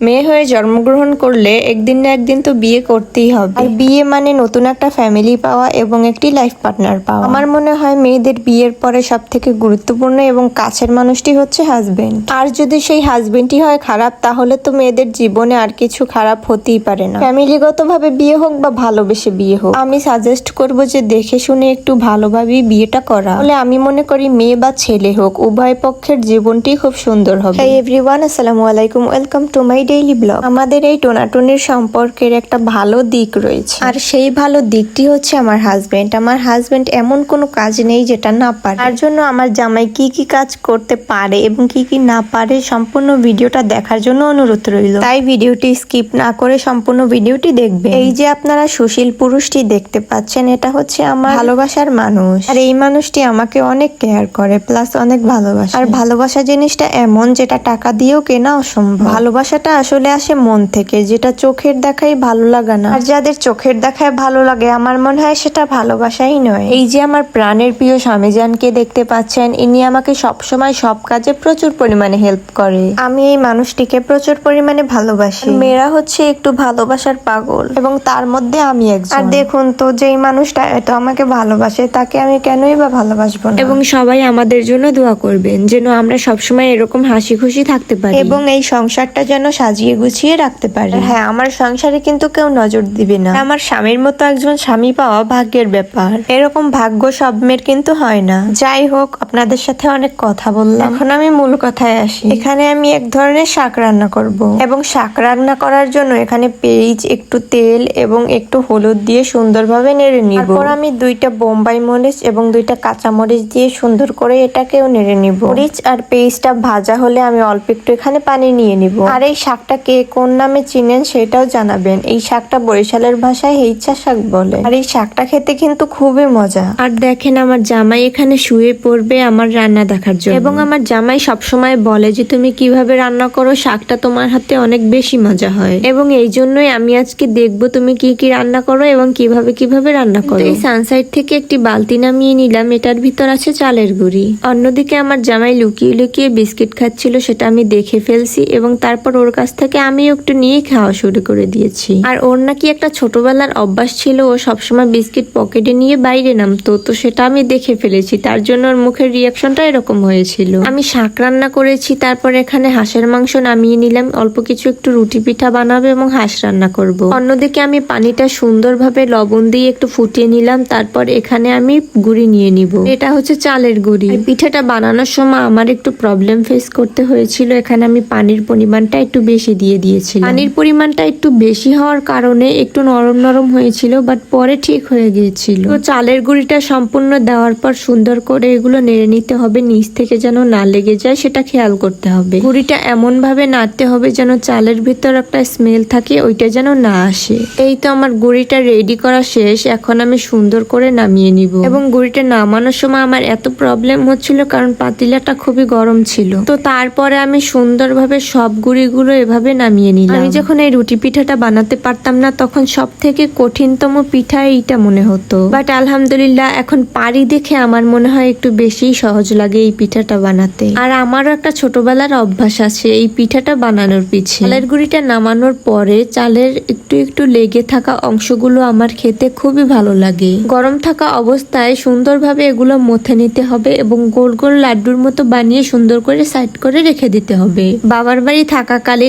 মেয়ে হয়ে জন্মগ্রহণ করলে একদিন না একদিন তো বিয়ে করতেই হবে। আর বিয়ে মানে নতুন একটা ফ্যামিলি পাওয়া এবং একটি লাইফ পার্টনার পাওয়া। আমার মনে হয় মেয়েদের বিয়ের পরে সব থেকে গুরুত্বপূর্ণ এবং কাছের মানুষটি হচ্ছে হাজবেন্ড আর যদি সেই হাজবেন্ডই হয় খারাপ তাহলে তো মেয়েদের জীবনে আর কিছু খারাপ হতেই পারে না। ফ্যামিলিগত ভাবে বিয়ে হোক বা ভালোবেসে বিয়ে হোক আমি সাজেস্ট করব যে দেখে শুনে একটু ভালোভাবেই বিয়েটা করা। তাহলে আমি মনে করি মেয়ে বা ছেলে হোক উভয় পক্ষের জীবনটি খুব সুন্দর হবে। এভরিওয়ান আসসালামু আলাইকুম welcome to my daily blog আমাদের এই টোনাটুনির সম্পর্কের একটা ভালো দিক রয়েছে। আর সেই ভালো দিকটি হচ্ছে আমার হাজবেন্ড আমার হাজবেন্ড এমন কোনো কাজ নেই যেটা না পারে। তার জন্য আমার জামাই কি কি কাজ করতে পারে এবং কি কি না পারে সম্পূর্ণ ভিডিওটা দেখার জন্য অনুরোধ রইল। তাই ভিডিওটি স্কিপ না করে সম্পূর্ণ ভিডিওটি দেখবে এই যে আপনারা সুশীল পুরুষটি দেখতে পাচ্ছেন, এটা হচ্ছে আমার ভালোবাসার মানুষ। আর এই মানুষটি আমাকে অনেক কেয়ার করে প্লাস অনেক ভালোবাসে। আর ভালোবাসা জিনিসটা এমন যেটা টাকা দিয়েও কেনা অসম্ভব। ভালোবাসাটা আসলে আসে মন থেকে যেটা চোখের দেখাই ভালো লাগা না। আর যাদের চোখের দেখায় ভালো লাগে আমার মনে হয় সেটা ভালোবাসাই নয়। এই যে আমার প্রাণের প্রিয় স্বামীজানকে দেখতে পাচ্ছেন ইনি আমাকে সবসময় সব কাজে প্রচুর পরিমাণে হেল্প করে। আমি এই মানুষটিকে প্রচুর পরিমাণে ভালোবাসি। মেয়েরা হচ্ছে একটু ভালোবাসার পাগল এবং তার মধ্যে আমি একজন। আর দেখুন তো যেই মানুষটা এত আমাকে ভালোবাসে তাকে আমি কেনই বা ভালোবাসবো না? এবং সবাই আমাদের জন্য দোয়া করবেন যেন আমরা সবসময় এরকম হাসি খুশি থাকতে পারি। এবং এই সংসারটা যেন সাজিয়ে গুছিয়ে রাখতে পারি। হ্যাঁ আমার সংসারে কিন্তু কেউ নজর দিবে না। আমার স্বামীর মতো একজন স্বামী পাওয়া ভাগ্যের ব্যাপার। এরকম ভাগ্য সব মেয়ের কিন্তু হয় না। যাই হোক আপনাদের সাথে অনেক কথা বললাম। এখন আমি মূল কথায় আসি। এখানে আমি এক ধরনের শাক রান্না করব। এবং শাক রান্না করার জন্য এখানে পেঁয়াজ একটু তেল এবং একটু হলুদ দিয়ে সুন্দরভাবে নেড়ে নিব। তারপর আমি দুইটা বোম্বাই মরিচ এবং দুইটা কাঁচা মরিচ দিয়ে সুন্দর করে এটাকেও নেড়ে নিব। মরিচ আর পেঁয়াজটা ভাজা হলে আমি অল্প একটু এখানে পানি নিয়ে নিব। আর এই শাকটা কে কোন নামে চিনেন সেটাও জানাবেন। এই শাকটা বরিশালের ভাষায় হেইচা শাক বলে। আর এই শাকটা খেতে কিন্তু খুবই মজা। আর দেখেন আমার জামাই এখানে শুয়ে পড়বে আমার রান্না দেখার জন্য। এবং আমার জামাই সবসময় বলে যে তুমি কীভাবে রান্না করো? শাকটা তোমার হাতে অনেক বেশি মজা হয়। এবং এই জন্যই আমি আজকে দেখব তুমি কি কি রান্না করো এবং কীভাবে কীভাবে রান্না করো। এই সানসাইড থেকে একটি বালতি নামিয়ে নিলাম। এটার ভিতর আছে চালের গুঁড়ি। অন্যদিকে আমার জামাই লুকিয়ে লুকিয়ে বিস্কিট খাচ্ছিল সেটা আমি দেখে ফেলছি এবং তারপর ওর কাছ থেকে আমি একটু নিয়ে খাওয়া শুরু করে দিয়েছি। আর ওর নাকি একটা ছোটবেলার অভ্যাস ছিল, ও সবসময় বিস্কিট পকেটে নিয়ে বাইরে নামতো, তো সেটা আমি দেখে ফেলেছি। তার জন্য ওর মুখের রিয়াকশনটা এরকম হয়েছিল। আমি শাক রান্না করেছি, তারপর এখানে হাঁসের মাংস নামিয়ে নিলাম। অল্প কিছু একটু রুটি পিঠা বানাবো এবং হাঁস রান্না করব। অন্যদিকে আমি পানিটা সুন্দরভাবে লবণ দিয়ে একটু ফুটিয়ে নিলাম, তারপর এখানে আমি গুড়ি নিয়ে নিব। এটা হচ্ছে চালের গুড়ি। পিঠাটা বানানোর সময় আমার একটু প্রবলেম ফেস করতে হয়েছিল, এখানে আমি পানির পরিমাণটা একটু বেশি দিয়ে দিয়েছিলাম পানির পরিমাণটা একটু বেশি হওয়ার কারণে একটু নরম নরম হয়েছিল বাট পরে ঠিক হয়ে গিয়েছিল। তো চালের গুঁড়িটা সম্পূর্ণ দেওয়ার পর সুন্দর করে এগুলো নেড়ে নিতে হবে নিচ থেকে যেন না লেগে যায় সেটা খেয়াল করতে হবে। গুঁড়িটা এমন ভাবে নাড়তে হবে যেন চালের ভিতর একটা স্মেল থাকে ওইটা যেন না আসে। এই তো আমার গুঁড়িটা রেডি করা শেষ এখন আমি সুন্দর করে নামিয়ে নিব। এবং গুঁড়িটা নামানোর সময় আমার এত প্রবলেম হচ্ছিল কারণ পাতিলাটা খুবই গরম ছিল। তো তারপরে আমি সুন্দরভাবে সব গুঁড়িগুলো এভাবে নামিয়ে নিলাম। আমি যখন এই রুটি পিঠাটা বানাতে পারতাম না, তখন সব থেকে কঠিনতম পিঠা এইটা মনে হতো। বাট আলহামদুলিল্লাহ, এখন পারি দেখে আমার মনে হয় একটু বেশি সহজ লাগে এই পিঠাটা বানাতে। আর আমারও একটা ছোটবেলার অভ্যাস আছে এই পিঠাটা বানানোর পিছে। চালের গুঁড়িটা নামানোর পরে চালের একটু একটু লেগে থাকা অংশগুলো আমার খেতে খুবই ভালো লাগে। গরম থাকা অবস্থায় সুন্দরভাবে এগুলো মথে নিতে হবে এবং গোল গোল লাড্ডুর মতো বানিয়ে সুন্দর করে সাইড করে রেখে দিতে হবে। বাবার বাড়ি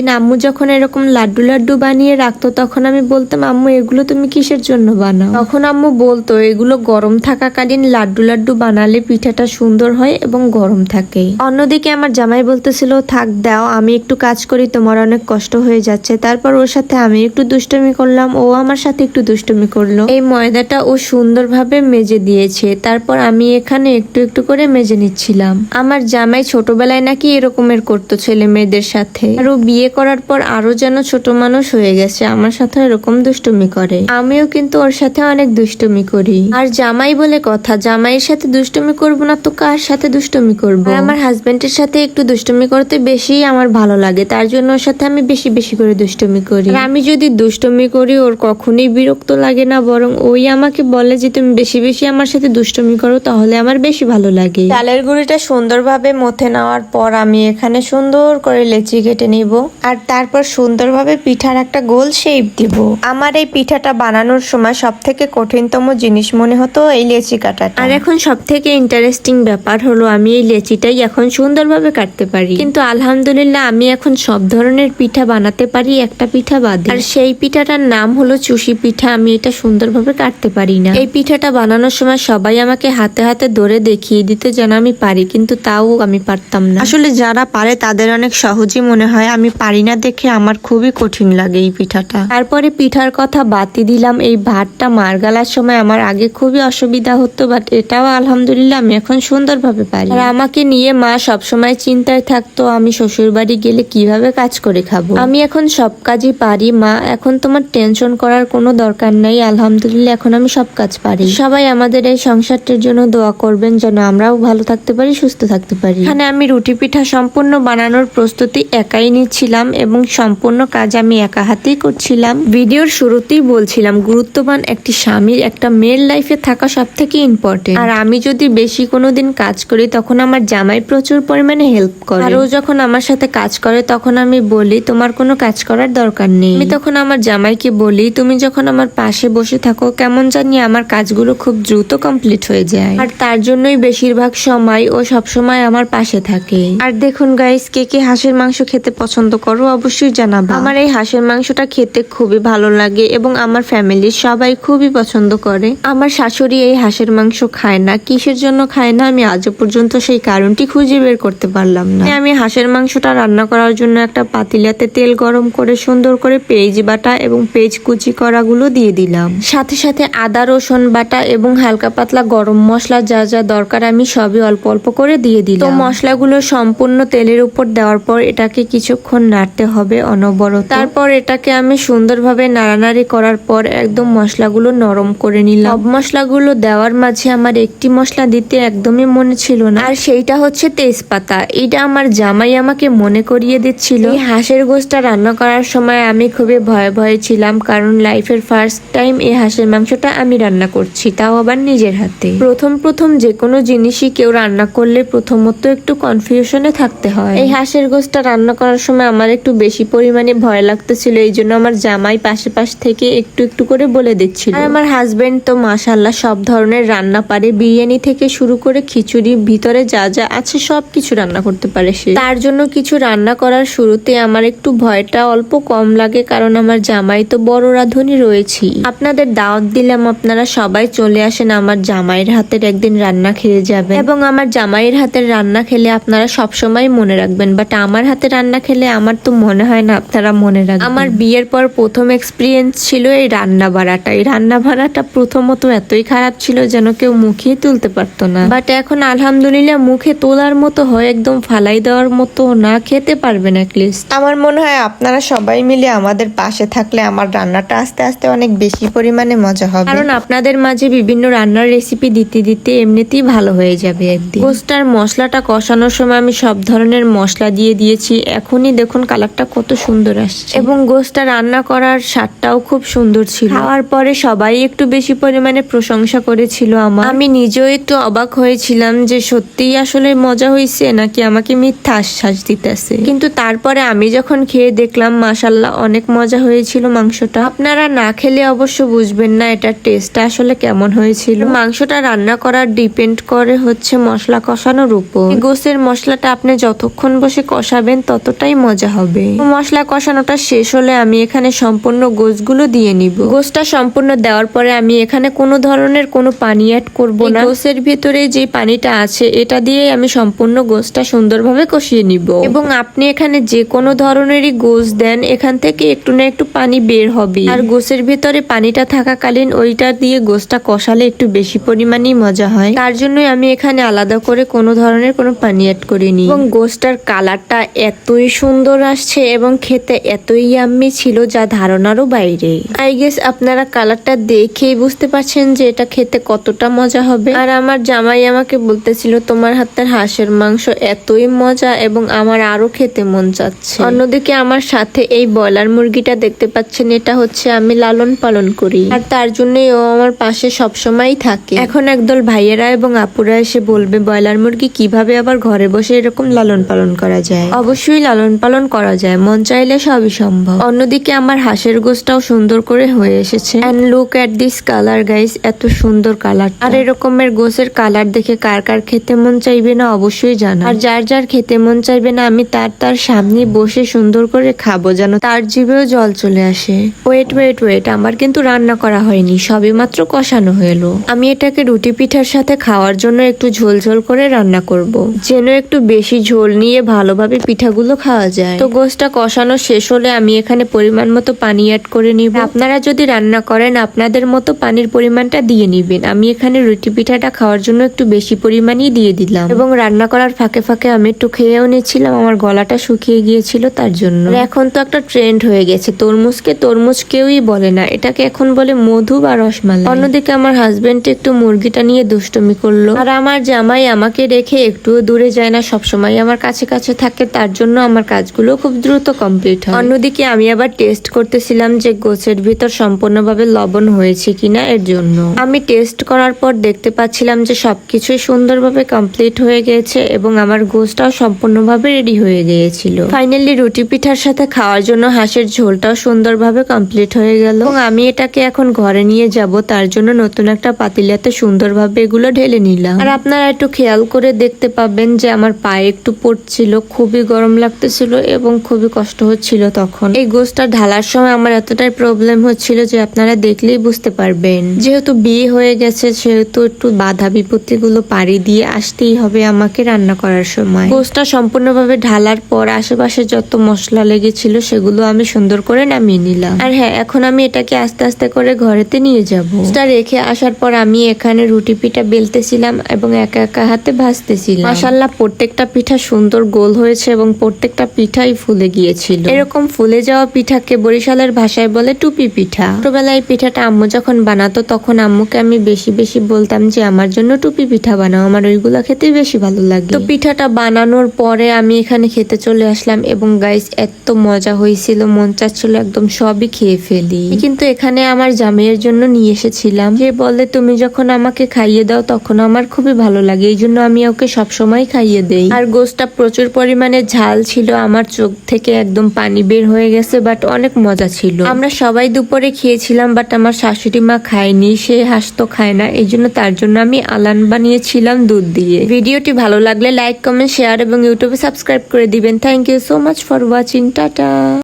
থাকাকালীন আম্মু যখন এরকম লাড্ডু লাড্ডু বানিয়ে রাখতো, তখন আমি বলতাম, আম্মু, এগুলো তুমি কিসের জন্য বানাও? তখন আম্মু বলতো, এগুলো গরম থাকাকালীন লাড্ডু লাড্ডু বানালে পিঠাটা সুন্দর হয় এবং গরম থাকে। অন্যদিকে আমার জামাই বলতেছিল, থাক, দাও, আমি একটু কাজ করি, তোমার অনেক কষ্ট হয়ে যাচ্ছে। তারপর ওর সাথে আমি একটু দুষ্টমি করলাম, ও আমার সাথে একটু দুষ্টমি করল। এই ময়দাটা ও সুন্দরভাবে মেজে দিয়েছে, তারপর আমি এখানে একটু একটু করে মেজে নিচ্ছিলাম। আমার জামাই ছোটবেলায় নাকি এরকমের করতো ছেলে মেয়েদের সাথে। আর ও বিয়ে করার পর আরও যেন ছোট মানুষ হয়ে গেছে, আমার সাথে এরকম দুষ্টমি করে। আমিও কিন্তু ওর সাথে অনেক দুষ্টমি করি। আর জামাই বলে কথা, জামাইয়ের সাথে দুষ্টমি করব না তো কার সাথে দুষ্টমি করব? আমার হাজবেন্ডের সাথে একটু দুষ্টমি করতে বেশি আমার ভালো লাগে, তার জন্য ওর সাথে আমি বেশি বেশি করে দুষ্টমি করি। আমি যদি দুষ্টমি করি, ওর কখনোই বিরক্ত লাগে না, বরং ওই আমাকে বলে যে তুমি বেশি বেশি আমার সাথে দুষ্টমি করো, তাহলে আমার বেশি ভালো লাগে। চালের গুঁড়িটা সুন্দরভাবে মথে নেওয়ার পর আমি এখানে সুন্দর করে লেচি কেটে নিব। আর তারপর সুন্দরভাবে পিঠার একটা গোল শেপ দিব। আমার এই পিঠাটা বানানোর সময় সব থেকে কঠিনতম জিনিস মনে হতো এই লেচি কাটাটা। আর এখন সব থেকে ইন্টারেস্টিং ব্যাপার হলো আমি এই লেচিটাই এখন সুন্দরভাবে কাটতে পারি। কিন্তু আলহামদুলিল্লাহ আমি এখন সব ধরনের পিঠা বানাতে পারি একটা পিঠা বাদে। আর সেই পিঠাটার নাম হলো চুষি পিঠা আমি এটা সুন্দরভাবে কাটতে পারি না। এই পিঠাটা বানানোর সময় সবাই আমাকে হাতে হাতে ধরে দেখিয়ে দিতে যেন আমি পারি কিন্তু তাও আমি পারতাম না। আসলে যারা পারে তাদের অনেক সহজই মনে হয় আমি পারি না দেখে আমার খুবই কঠিন লাগে এই পিঠাটা। তারপরে পিঠার কথা বাতি দিলাম, এই ভাতটা মার গালার সময় আমার আগে খুবই অসুবিধা হতো বাট এটাও আলহামদুলিল্লাহ আমি এখন সুন্দরভাবে পারি। আর আমাকে নিয়ে মা সবসময় চিন্তায় থাকতো, আমি শ্বশুর বাড়ি গেলে কীভাবে কাজ করে খাব? আমি এখন সব কাজই পারি, মা এখন তোমার টেনশন করার কোনো দরকার নাই, আলহামদুলিল্লাহ এখন আমি সব কাজ পারি। সবাই আমাদের এই সংসারটির জন্য দোয়া করবেন যেন আমরাও ভালো থাকতে পারি, সুস্থ থাকতে পারি। এখানে আমি রুটি পিঠা সম্পূর্ণ বানানোর প্রস্তুতি একাই নিচ্ছিলাম। এবং সম্পূর্ণ কাজ আমি একা হাতেই করছিলাম। ভিডিওর শুরুতেই বলছিলাম, গুরুত্ববান একটি স্বামীর একটা মেয়ের লাইফে থাকা সব থেকে ইম্পর্টেন্ট আর আমি যদি বেশি কোনোদিন কাজ করি, তখন আমার জামাই প্রচুর পরিমাণে হেল্প করে। আর ও যখন আমার সাথে কাজ করে, তখন আমি বলি, তোমার কোনো কাজ করার দরকার নেই। আমি তখন আমার জামাইকে বলি, তুমি যখন আমার পাশে বসে থাকো, কেমন জানি আমার কাজগুলো খুব দ্রুত কমপ্লিট হয়ে যায়। আর তার জন্যই বেশিরভাগ সময় ও সব সময় আমার পাশে থাকে। আর দেখুন গাইস কে কে হাঁসের মাংস খেতে পছন্দ করো অবশ্যই জানাব। আমার এই হাঁসের মাংসটা খেতে খুবই ভালো লাগে এবং আমার ফ্যামিলির সবাই খুবই পছন্দ করে। আমার শাশুড়ি এই হাঁসের মাংস খায় না, কিসের জন্য খায় না, আমি আজও পর্যন্ত সেই কারণটি খুঁজে বের করতে পারলাম না। আমি হাঁসের মাংসটা রান্না করার জন্য একটা পাতিলাতে তেল গরম করে, সুন্দর করে পেঁয়াজ বাটা এবং পেঁয়াজ কুচি করাগুলো দিয়ে দিলাম। সাথে সাথে আদা, রসুন বাটা এবং হালকা পাতলা গরম মশলা যা যা দরকার আমি সবই অল্প অল্প করে দিয়ে দিলাম। তো মশলাগুলো সম্পূর্ণ তেলের উপর দেওয়ার পর এটাকে কিছুক্ষণ নাড়তে হবে অনবরত। তারপর এটাকে আমি সুন্দরভাবে নাড়ানাড়ি করার পর একদম মশলাগুলো নরম করে নিলাম। সব মশলাগুলো দেওয়ার মাঝে আমার একটি মশলা দিতে একদমই মনে ছিল না। আর সেইটা হচ্ছে তেজপাতা। এটা আমার জামাই আমাকে মনে করিয়ে দিচ্ছিল। এই হাঁসের গোষ্ঠটা রান্না করার সময় আমি খুবই ভয়ে ভয়ে ছিলাম কারণ লাইফের ফার্স্ট টাইম এই হাঁসের মাংসটা আমি রান্না করছি। তাও আবার নিজের হাতে। প্রথম প্রথম যে কোনো জিনিসই কেউ রান্না করলে প্রথমত একটু কনফিউশনে থাকতে হয়। এই হাঁসের গোষ্ঠটা রান্না করার সময় আমার একটু বেশি পরিমাণে ভয় লাগতেছিল, এই জন্য আমার জামাই পাশে পাশ থেকে একটু একটু করে বলে দিচ্ছিল। আর আমার হাজবেন্ড তো মাশাল্লাহ সব ধরনের রান্না পারে, বিরিয়ানি থেকে শুরু করে খিচুড়ি, ভিতরে যা যা আছে সব কিছু রান্না করতে পারে সে। তার জন্য কিছু রান্না করার শুরুতে আমার একটু ভয়টা অল্প কম লাগে, কারণ আমার জামাই তো বড় রাঁধুনি রয়েছি। আপনাদের দাওয়াত দিলাম, আপনারা সবাই চলে আসেন, আমার জামাইয়ের হাতের একদিন রান্না খেয়ে যাবেন। এবং আমার জামাইয়ের হাতের রান্না খেলে আপনারা সবসময় মনে রাখবেন বাট আমার হাতে রান্না খেলে আমার তো মনে হয় না আপনারা মনে রাখবেন। আমার বিয়ের পর প্রথম এক্সপিরিয়েন্স ছিল এই রান্না বাড়াটা। এই রান্না বাড়াটা প্রথমত এতই খারাপ ছিল যেন কেউ মুখেই তুলতে পারতো না। বাট এখন আলহামদুলিল্লাহ মুখে তোলার মতো হয় একদম ফালাই দেওয়ার মতো না খেতে পারবেন অ্যাটলিস্ট আমার মনে হয় আপনারা সবাই মিলে আমাদের পাশে থাকলে আমার রান্নাটা আস্তে আস্তে অনেক বেশি পরিমাণে মজা হবে। কারণ আপনাদের মাঝে বিভিন্ন রান্নার রেসিপি দিতে দিতে এমনিতেই ভালো হয়ে যাবে একদিন। গোস্টার মশলাটা কষানোর সময় আমি সব ধরনের মশলা দিয়ে দিয়েছি। এখনই দেখুন কালারটা কত সুন্দর আসছে। এবং গোস্টটা রান্না করার স্বাদটাও খুব সুন্দর ছিল। খাওয়ার পরে সবাই একটু বেশি পরিমাণে প্রশংসা করেছিল আমার। আমি নিজেও একটু অবাক হয়েছিলাম যে সত্যিই আসলে মজা হয়েছে নাকি আমাকে মিথ্যা আশ্বাস দিতেছে। কিন্তু তারপরে আমি যখন খেয়ে দেখলাম মাসাল্লাহ অনেক মজা হয়েছিল মাংসটা। আপনারা না খেলে অবশ্য বুঝবেন না এটার টেস্টটা আসলে কেমন হয়েছিল। মাংসটা রান্না করার ডিপেন্ড করে হচ্ছে মশলা কষানোর উপর। গোসের মশলাটা আপনি যতক্ষণ বসে কষাবেন ততটাই মজা হবে। মশলা কষানোটা শেষ হলে আমি এখানে সম্পূর্ণ গোসগুলো দিয়ে নিব। গোসটা সম্পূর্ণ দেওয়ার পরে আমি এখানে কোনো ধরনের কোনো পানি অ্যাড করব না। গোসের ভিতরে যে পানিটা আছে এটা দিয়ে আমি সম্পূর্ণ গোসটা সুন্দরভাবে কষিয়ে নিব। এবং আপনি এখানে যে কোনো ধরনেরই গোস দেন এখান থেকে একটু না একটু পানি বের হবে। আর গোসের ভিতরে পানিটা থাকাকালীন ওইটা দিয়ে গোসটা কষালে একটু বেশি পরিমাণেই মজা হয়। তার জন্যই আমি এখানে আলাদা করে কোনো ধরনের কোনো পানি অ্যাড করিনি। এবং গোসটার কালারটা এতই সুন্দর আসছে এবং খেতে এতই ইয়াম্মি ছিল যা ধারণারও বাইরে। আই গেস আপনারা কালারটা দেখেই বুঝতে পারছেন যে এটা খেতে কতটা মজা হবে। আর আমার জামাই আমাকে বলতেছিল, তোমার হাতের হাঁসের মাংস এতই মজা এবং আমার আরও খেতে মন চাচ্ছে। অন্যদিকে আমার সাথে এই ব্রয়লার মুরগিটা দেখতে পাচ্ছেন, এটা হচ্ছে আমি লালন পালন করি। আর তার জন্যই ও আমার পাশে সবসময় থাকে। এখন একদল ভাইয়েরা এবং আপুরা এসে বলবে, ব্রয়লার মুরগি কীভাবে আবার ঘরে বসে এরকম লালন পালন করা যায়? অবশ্যই লালন পালন করা যায়, মন চাইলে সবই সম্ভব। অন্যদিকে আমার হাঁসের গোসটাও সুন্দর করে হয়ে এসেছে। And look at this colour guys এত সুন্দর কালার আর এরকমের গোসের কালার দেখে কার কার খেতে মন চাইবে না অবশ্যই জানা আর যার যার খেতে মন চাইবে না, আমি তার তার সামনে বসে সুন্দর করে খাব যেন তার জিভেও জল চলে আসে। ওয়েট ওয়েট ওয়েট আমার কিন্তু রান্না করা হয়নি সবে মাত্র কষানো হলো। আমি এটাকে রুটি পিঠার সাথে খাওয়ার জন্য একটু ঝোল ঝোল করে রান্না করব। যেন একটু বেশি ঝোল নিয়ে ভালোভাবে পিঠাগুলো খাওয়া যায়। তো গোসটা কষানো শেষ হলে আমি এখানে পরিমাণ মতো পানি অ্যাড করে নিব। আপনারা যদি রান্না করেন, আপনাদের মতো পানির পরিমাণটা দিয়ে নিবেন। আমি এখানে রুটি পিঠাটা খাওয়ার জন্য একটু বেশি পরিমাণই দিয়ে দিলাম। এবং রান্না করার ফাঁকে ফাঁকে আমি একটু খেয়েও নিচ্ছিলাম আমার গলাটা শুকিয়ে গিয়েছিল তার জন্য। এখন তো একটা ট্রেন্ড হয়ে গেছে। তরমুজকে তরমুজ কেউই বলে না। এটাকে এখন বলে মধু বা রসমালাই। অন্যদিকে আমার হাজবেন্ড একটু মুরগিটা নিয়ে দুষ্টমি করল। আর আমার জামাই আমাকে রেখে একটু দূরে যায় না। সবসময় আমার কাছে কাছে থাকে। তার জন্য আমার কাজগুলো খুব দ্রুত কমপ্লিট হয়। অন্যদিকে আমি আবার টেস্ট করতেছিলাম যে গোছের ভিতর সম্পূর্ণভাবে লবণ হয়েছে কিনা এর জন্য। আমি টেস্ট করার পর দেখতে পাচ্ছিলাম যে সবকিছুই সুন্দরভাবে কমপ্লিট হয়ে গিয়েছে এবং আমার গোছটাও সম্পূর্ণভাবে রেডি হয়ে গিয়েছিল। ফাইনালি রুটি পিঠার সাথে খাওয়ার জন্য হাঁসের ঝোলটাও সুন্দরভাবে কমপ্লিট হয়ে গেল এবং আমি এটাকে এখন ঘরে নিয়ে যাব, তার জন্য নতুন একটা পাতিলাতে সুন্দরভাবে এগুলো ঢেলে নিলাম। আর আপনারা একটু খেয়াল করে দেখতে পাবেন যে আমার পায়ে একটু পড়ছিল, খুবই গরম লাগতেছিল এবং খুবই কষ্ট হচ্ছিল তখন। এই গোছটা ঢালার সময় আমার এতটাই প্রবলেম হচ্ছিল যে আপনারা দেখলেই বুঝতে পারবেন। যেহেতু বিয়ে হয়ে গেছে, সেহেতু একটু বাধা বিপত্তি গুলো পাড়ি দিয়ে আসতেই হবে আমাকে রান্না করার সময়। গোছটা সম্পূর্ণভাবে ঢালার পর আশেপাশে যত মশলা লেগেছিল সেগুলো আমি সুন্দর করে নামিয়ে নিলাম। আর হ্যাঁ এখন আমি এটাকে আস্তে আস্তে করে ঘরেতে নিয়ে যাব। এটা রেখে আসার পর আমি এখানে রুটি পিঠা বেলতেছিলাম এবং একা একা হাতে ভাজতেছিলাম। মাসাল্লাহ প্রত্যেকটা পিঠা সুন্দর গোল হয়েছে এবং প্রত্যেকটা পিঠাই ফুলে গিয়েছিল। এরকম ফুলে যাওয়া পিঠাকে বরিশালের ভাষায় বলে টুপি পিঠা। ছোটবেলায় এই পিঠাটা আম্মু যখন বানাতো তখন আম্মুকে আমি বেশি বেশি বলতাম যে আমার জন্য টুপি পিঠা বানাও আমার ওইগুলা খেতে বেশি ভালো লাগে। তো পিঠাটা বানানোর পরে আমি এখানে খেতে চলে আসলাম এবং গাইস এত মজা হয়েছিল মন চাচ্ছিল একদম সবই খেয়ে ফেলি। কিন্তু এখানে আমার জামাইয়ের জন্য নিয়ে এসেছিলাম। যে বলে তুমি যখন আমাকে খাইয়ে দাও তখন আমার খুবই ভালো লাগে। এই জন্য আমি ওকে সবসময় খাইয়ে দেই। আর গোসটা প্রচুর পরিমাণে ঝাল ছিল আমার চোখ থেকে একদম পানি বের হয়ে গেছে বাট অনেক মজা ছিল। আমরা সবাই দুপুরে খেয়েছিলাম বাট আমার শাশুড়ি মা খায়নি, সে হাঁস তো খায় না, এই জন্য তার জন্য আমি আলান বানিয়েছিলাম দুধ দিয়ে। ভিডিওটি ভালো লাগলে লাইক কমেন্ট শেয়ার এবং ইউটিউবে সাবস্ক্রাইব করে দিবেন। Thank you so much for watching tata.